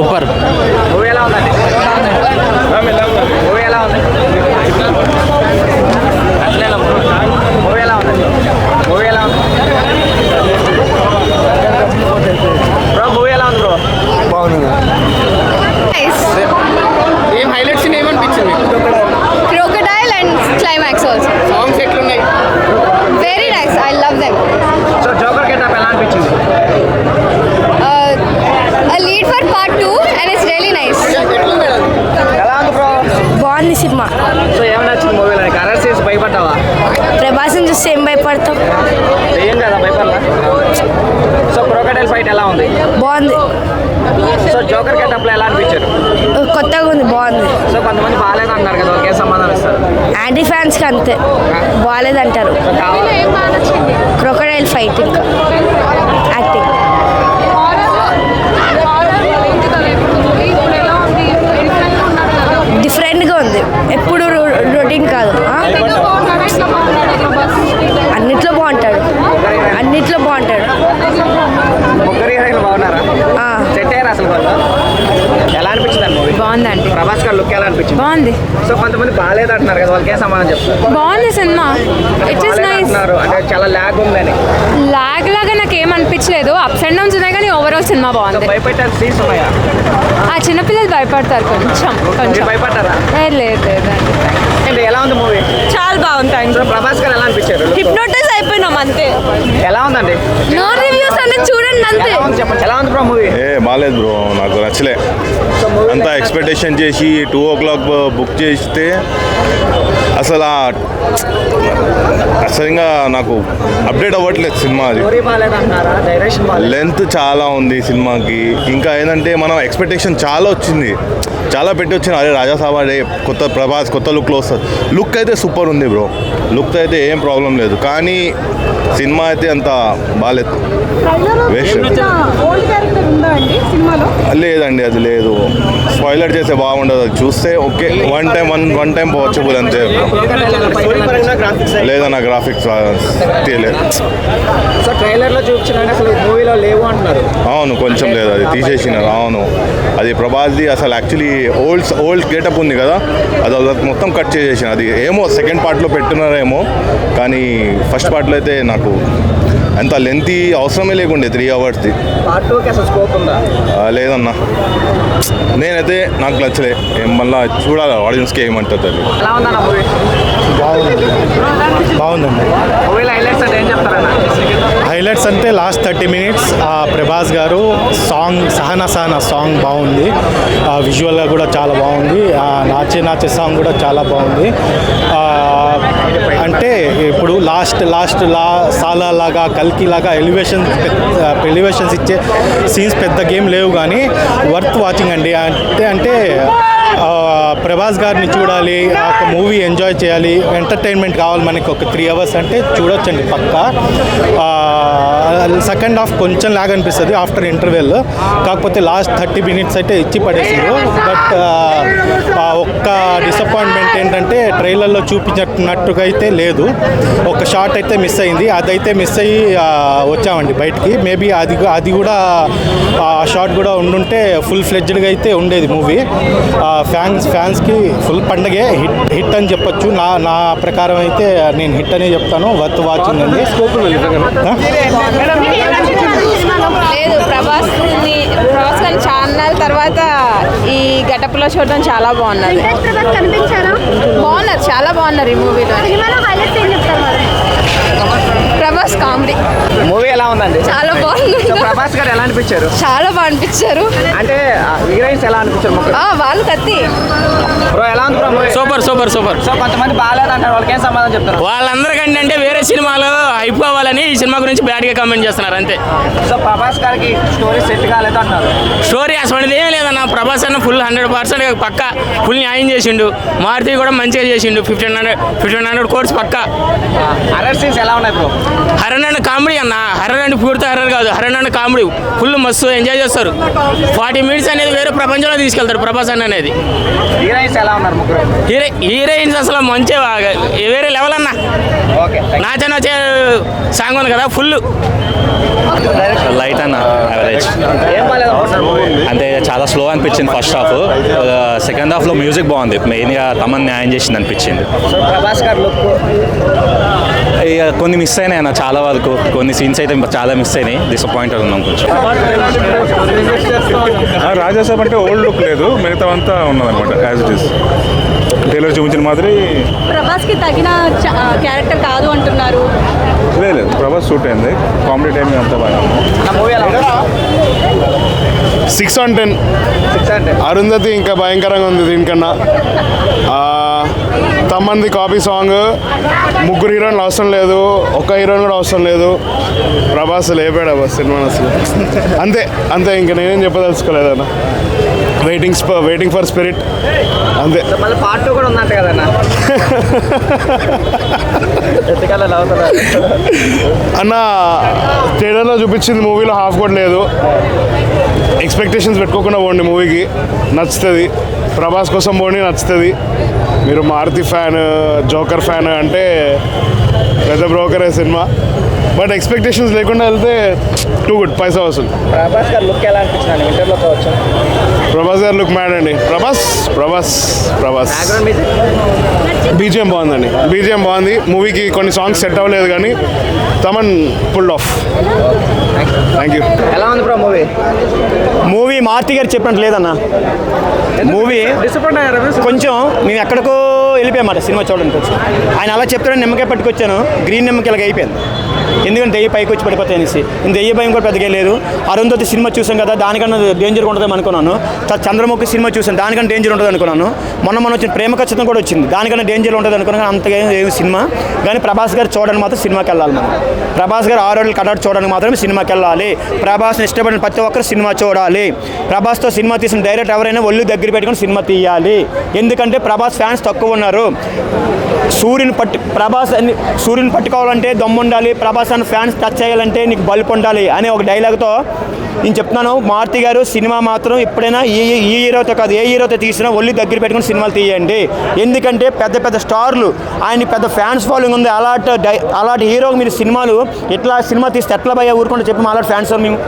Super movie ఎలా ఉందండి movie ఎలా ఉంది అట్లేనా మూవీ ఎలా ఉందండి మూవీ ఎలా ఉంది బ్రో మూవీ ఎలా ఉంది బ్రో ఏం హైలైట్స్ ఏమనిపించింది crocodile and climax also. Songs ఎట్లున్నాయి Very nice. I love them. So joker getup ఎలా అనిపించింది Uh, a lead for part two, and it's really nice. ఎలా ఉంది బ్రో బాగుంది సినిమా సో ఏం నచ్చింది మూవీలో నీకు అరెస్ట్ చేసి భయపడ్డావా ప్రభాస్ని చూస్తే ఏం భయపడతాం ఏం కదా భయపడలా సో క్రోకడైల్ ఫైట్ ఎలా ఉంది బాగుంది. సో జోకర్ గెటప్లో ఎలా అనిపించారు? కొత్తగా ఉంది బాగుంది. సో కొంతమంది బాగాలేదు అంటారు కదా ఏ సమాధానం ఇస్తారు. యాంటీ ఫ్యాన్స్కి అంతే. బాగాలేదంటారు సో కావాలి క్రొకడైల్ ఫైట్ ఇంకా యాక్టింగ్ డిఫరెంట్గా ఉంది ఎప్పుడు రొటీన్ కాదు ఆ? అన్నిట్లో బాగుంటాడు అన్నిట్లో బాగుంటాడు ముగ్గురు హీరోయిన్లు బాగున్నారా ఆ. సెట్ అయ్యారు అసలు వాళ్ళు ఎలా అనిపించింది మూవీ బాగుందండి. ప్రభాస్ గారు లుక్ ఎలా అనిపించింది? బాగుంది. సో కొంతమంది బాగాలేదు అంటున్నారు కదా వాళ్ళకి సమాధానం చెప్తారు బాగుంది సినిమా. ఇట్ బాగాలేదు నైస్ అంటే చాలా ల్యాగ్ ఉందని. లాగ్ లాగా నాకు ఏం అనిపించలేదు. అప్స్ అండ్ డౌన్స్ ఉన్నాయి కానీ ఓవరాల్ సినిమా బాగుంది. భయపెట్టే సీన్స్ ఉన్నాయా? ఆ చిన్నపిల్లలు భయపడతారు కొంచెం కొంచెం. భయపడ్డారా? లేదు లేదండి ఏంటి ఎలా ఉంది మూవీ? చాలా బాగుంది థ్యాంక్ సో ప్రభాస్ గారు ఎలా అనిపించారు? హిప్నోటైజ్ అయిపోయినాం అంతే. ఎలా ఉందండి? No reviews అనేది చూడండి అంతే. ఎలా ఉంది చెప్పండి? ఎలా ఉంది బ్రో మూవీ? ఏ బాగాలేదు బ్రో నాకు నచ్చలే. అంతా ఎక్స్పెక్టేషన్ చేసి టూ ఓ క్లాక్ బుక్ చేస్తే అసలు ఆ- అసలు ఇంకా నాకు అప్డేట్ అవ్వట్లేదు సినిమా అది. లెంత్ చాలా ఉంది సినిమాకి. ఇంకా ఏంటంటే మనం ఎక్స్పెక్టేషన్ చాలా వచ్చింది. చాలా పెట్టి వచ్చింది అదే రాజాసాబ్ అడే కొత్త ప్రభాస్ కొత్త లుక్లో వస్తుంది లుక్ అయితే సూపర్ ఉంది బ్రో లుక్ అయితే ఏం ప్రాబ్లం లేదు. కానీ సినిమా అయితే అంత బాగాలేదు వేస్ట్. లేదండి అది లేదు. స్పాయిలర్ చేస్తే బాగుండదు. అది చూస్తే okay. One time one one time watchable అంతే. లేదన్న గ్రాఫిక్స్ తెలియదు సో ట్రైలర్లో చూపించిన అసలు మూవీలో లేవు అంటున్నారు. అవును కొంచెం లేదు. అది తీసేసినారు. అవును. అది ప్రభాస్ది అసలు యాక్చువల్లీ ఓల్డ్ ఓల్డ్ గెటప్ ఉంది కదా అది మొత్తం కట్ చేసేసిన. అది ఏమో సెకండ్ పార్ట్లో పెట్టున్నారేమో కానీ ఫస్ట్ పార్ట్లో అయితే నాకు అంత లెంతీ అవసరమే లేకుండే త్రీ అవర్స్ది పార్ట్ టూకి అసలు స్కోప్ ఉందా? ఆ, లేదన్నా. నేనైతే నాకు నచ్చలే. ఏం మళ్ళా చూడాలి ఆడియన్స్కి ఏమంటుంది అది బాగుందండి. హైలైట్స్ అంటే ఏం చెప్తారన్న? హైలైట్స్ అంటే లాస్ట్ థర్టీ మినిట్స్ ప్రభాస్ గారు సాంగ్ సహనా సహనా సాంగ్ బాగుంది. విజువల్గా కూడా చాలా బాగుంది. ఆ, నాచే నాచే సాంగ్ కూడా చాలా బాగుంది. అంటే ఇప్పుడు లాస్ట్ లాస్ట్ లా సాలా లాగా కల్కి లాగా ఎలివేషన్ ఎలివేషన్స్ ఇచ్చే సీన్స్ పెద్ద గేమ్ లేవు కానీ వర్త్ వాచింగ్ అండి. అంటే అంటే ప్రభాస్ గారిని చూడాలి ఒక మూవీ ఎంజాయ్ చేయాలి ఎంటర్టైన్మెంట్ కావాలి మనకి ఒక త్రీ అవర్స్ అంటే చూడొచ్చండి పక్కా. సెకండ్ హాఫ్ కొంచెం లాగ్ అనిపిస్తుంది ఆఫ్టర్ ఇంటర్వెల్ కాకపోతే లాస్ట్ థర్టీ మినిట్స్ అయితే ఇచ్చి పడేసారు బట్ ఒక్క డిసప్పాయింట్మెంట్ ఏంటంటే ట్రైలర్లో చూపించినట్టుగా అయితే లేదు. ఒక షార్ట్ అయితే మిస్ అయింది. అదైతే మిస్ అయ్యి వచ్చామండి బయటికి. మేబీ అది అది కూడా ఆ షార్ట్ కూడా ఉండుంటే ఫుల్ ఫ్లెడ్జ్డ్గా అయితే ఉండేది మూవీ ఫ్యాన్స్ ఫ్యాన్స్కి ఫుల్ పండగే హిట్ హిట్ అని చెప్పొచ్చు. నా నా ప్రకారం అయితే నేను హిట్ అనే చెప్తాను. వర్త్ వాచింగ్ అండి? లేదు ప్రభాస్ ప్రభాస్ గారిని ఛానల్ తర్వాత ఈ గటప్లో చూడడం చాలా బాగున్నది. కనిపించారా? బాగున్నారు చాలా బాగున్నారు ఈ మూవీలో. ప్రభాస్ కామెడీ. మూవీ ఎలా ఉందండి? చాలా ప్రభాస్ గారు ఎలా అనిపించారు? చాలా బాగా అనిపించారు. అంటే హీరోయిన్స్ ఎలా అనిపించారు వాళ్ళు కత్తి. బ్రో ఎలా ఉంది bro movie? Super super super. So కొంతమంది బాగాలేదు అంటారు వాళ్ళకి ఏం సమాధానం చెప్తారు? వాళ్ళందరికంటే అంటే వేరే సినిమాలు అయిపోవాలని ఈ సినిమా గురించి బ్యాడ్గా కామెంట్ చేస్తున్నారు అంతే. సో ప్రభాస్ గారికి స్టోరీ సెట్ కాలేదు అంటున్నారు. స్టోరీ అసలు ఏం లేదన్న ప్రభాస్ అన్న ఫుల్ హండ్రెడ్ పర్సెంట్ పక్క ఫుల్ న్యాయం చేసిండు. మారుతి కూడా మంచిగా చేసిండు. Fifteen hundred fifteen hundred course పక్క. అరెస్ట్ సీన్స్ ఎలా ఉన్నాయి బ్రో? హర్రర్ అండ్ కామెడీ అన్న హర్రర్ అండ్ పూర్తి హర్రర్ కాదు. హర్రర్ అండ్ కామెడీ ఫుల్ మస్తు ఎంజాయ్ చేస్తారు. ఫార్టీ మినిట్స్ అనేది వేరే ప్రపంచంలో తీసుకెళ్తారు ప్రభాస్ అన్న అనేది. హీరోయిన్స్ ఎలా ఉన్నారు ముగ్గురు? హీరో హీరోయిన్స్ అసలు మంచిగా వేరే లెవెల్ అన్న. ఓకే నాచే నాచే సాంగ్ ఉంది కదా ఫుల్. లైట్ అన్న యావరేజ్ అంటే చాలా స్లో అనిపించింది ఫస్ట్ హాఫ్. సెకండ్ హాఫ్లో మ్యూజిక్ బాగుంది. మెయిన్గా తమన్ న్యాయం చేసింది అనిపించింది సో ప్రభాస్ గారు లుక్ ఇక కొన్ని మిస్ అయినాయి అన్న చాలా వరకు. కొన్ని సీన్స్ అయితే చాలా మిస్ అయినాయి. డిసప్పాయింటెడ్ ఉన్నాం కొంచెం. రాజాసాబ్ అంటే ఓల్డ్ లుక్ లేదు. మిగతా అంతా ఉన్నదన్నమాట యాజ్ ఇట్ ఇస్ టైలర్ చూపించిన మాదిరి ప్రభాస్కి తగిన క్యారెక్టర్ కాదు అంటున్నారు. లేదు ప్రభాస్ సూట్ అయింది. కామెడీ టైమింగ్ అంతా బాగా సిక్స్ ఆన్ టెన్. అరుంధతి ఇంకా భయంకరంగా ఉంది దీనికన్నా. ఆ, తమ్మన్ది కాపీ సాంగ్. ముగ్గురు హీరోయిన్లు అవసరం లేదు. ఒక్క హీరోయిన్ కూడా అవసరం లేదు. ప్రభాస్ లేపాడు అబ్బా సినిమా అసలు. అంతే అంతే ఇంకా నేనేం చెప్పదలుచుకోలేదన్న. వెయిటింగ్ వెయిటింగ్ ఫర్ స్పిరిట్ అంతే. పార్ట్ కూడా ఉందంట కదన్నా. అన్న థియేటర్లో చూపించింది మూవీలో హాఫ్ కూడా లేదు. ఎక్స్పెక్టేషన్స్ పెట్టుకోకుండా పోండి మూవీకి. నచ్చుతుంది. ప్రభాస్ కోసం పోండి నచ్చుతుంది. మీరు మారుతి ఫ్యాన్ జోకర్ ఫ్యాన్ అంటే పెద్ద బ్రోకరే సినిమా. బట్ ఎక్స్పెక్టేషన్స్ లేకుండా వెళ్తే టూ గుడ్ పైసా వసూలు. ప్రభాస్ గారు లుక్ ఎలా అనిపించింది ఇంటర్లో కావచ్చు. ప్రభాస్ గారు లుక్ మ్యాడ్ అండి. ప్రభాస్ ప్రభాస్ ప్రభాస్. బీజిఎం బాగుందండి. బీజిఎం బాగుంది. మూవీకి కొన్ని సాంగ్స్ సెట్ అవ్వలేదు కానీ Thaman pull off thank you ఎలా ఉంది బ్రో మూవీ? మూవీ మార్తి గారు చెప్పినట్టు లేదన్న. మూవీ డిసప్పాయింట్ అయ్యారు కొంచెం మేము ఎక్కడికో వెళ్ళిపోయామాట సినిమా చూడడానికి. వచ్చి ఆయన అలా చెప్తాడని నిమ్మకాయ పట్టుకొచ్చాను. గ్రీన్ నిమ్మకాయలకి అయిపోయింది. ఎందుకంటే దెయ్య పైకి వచ్చి పడిపోతాయి అనేసి. దెయ్య భయం కూడా పెద్దగా లేదు. అరుంధతి సినిమా చూసాం కదా దానికన్నా డేంజర్ ఉంటుందని అనుకున్నాను. తర్వాత చంద్రముఖి సినిమా చూసాను దానికన్నా డేంజర్ ఉంటుంది అనుకున్నాను. మొన్న మొన్న వచ్చిన ప్రేమ ఖచ్చితం కూడా వచ్చింది. దానికన్నా డేంజర్ ఉంటుంది అనుకున్నాను అంతగా ఏమి సినిమా. కానీ ప్రభాస్ గారు చూడడానికి మాత్రం సినిమాకి వెళ్ళాలి మనం. ప్రభాస్ గారు ఆరు రోజులు కట్టాడు చూడడానికి మాత్రమే సినిమాకి వెళ్ళాలి. ప్రభాస్ని ఇష్టపడిన ప్రతి ఒక్కరు సినిమా చూడాలి. ప్రభాస్తో సినిమా తీసిన డైరెక్ట్ ఎవరైనా ఒళ్ళు దగ్గర పెట్టుకుని సినిమా తీయాలి. ఎందుకంటే ప్రభాస్ ఫ్యాన్స్ తక్కువ ఉన్నారు. సూర్యుని పట్టు ప్రభాస్ అని సూర్యుని పట్టుకోవాలంటే దమ్ముండాలి. ప్రభాస్ పర్సన్ ఫ్యాన్స్ టచ్ చేయాలంటే నీకు బల్బ్ ఉండాలి అనే ఒక డైలాగ్తో నేను చెప్తున్నాను. మారుతి గారు సినిమా మాత్రం ఎప్పుడైనా ఈ ఈ హీరోతో కాదు ఏ హీరోతో తీసినా ఒళ్ళు దగ్గర పెట్టుకుని సినిమాలు తీయండి. ఎందుకంటే పెద్ద పెద్ద స్టార్లు ఆయన పెద్ద ఫ్యాన్స్ ఫాలోయింగ్ ఉంది. అలాంటి డై అలాంటి హీరోకి మీరు సినిమాలు ఇట్లా సినిమా తీస్తే ఎట్లా భయ ఊరుకుంటే చెప్పి మా అలాంటి ఫ్యాన్స్ మేము.